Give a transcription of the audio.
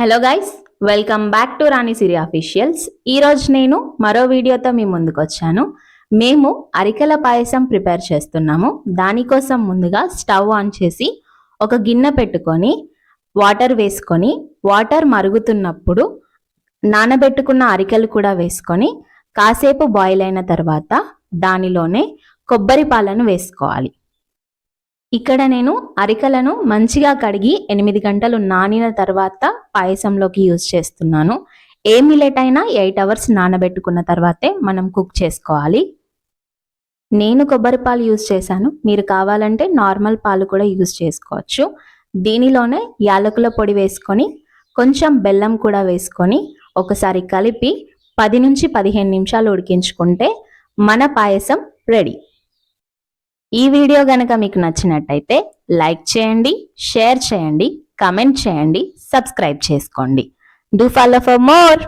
Hello guys welcome back to Rani Siri officials ఈరోజు నేను మరో వీడియోతో మీ ముందుకు వచ్చాను మేము అరికెల పాయసం ప్రిపేర్ చేస్తున్నాము. దానికోసం ముందుగా స్టవ్ ఆన్ చేసి ఒక గిన్నె పెట్టుకొని వాటర్ వేసుకొని వాటర్ మరుగుతున్నప్పుడు నానబెట్టుకున్న అరికెలు కూడా వేసుకొని కాసేపు బాయిల్ అయిన తర్వాత దానిలోనే కొబ్బరి పాలను వేసుకోవాలి. ఇక్కడ నేను అరికలను మంచిగా కడిగి ఎనిమిది గంటలు నానిన తర్వాత పాయసంలోకి యూజ్ చేస్తున్నాను. ఏ మిలెట్ అయినా ఎయిట్ అవర్స్ నానబెట్టుకున్న తర్వాతే మనం కుక్ చేసుకోవాలి. నేను కొబ్బరి పాలు యూజ్ చేశాను. మీరు కావాలంటే నార్మల్ పాలు కూడా యూజ్ చేసుకోవచ్చు. దీనిలోనే యాలకుల పొడి వేసుకొని కొంచెం బెల్లం కూడా వేసుకొని ఒకసారి కలిపి పది నుంచి పదిహేను నిమిషాలు ఉడికించుకుంటే మన పాయసం రెడీ. ఈ వీడియో గనక మీకు నచ్చినట్టయితే లైక్ చేయండి షేర్ చేయండి కమెంట్ చేయండి సబ్స్క్రైబ్ చేసుకోండి. Do follow for more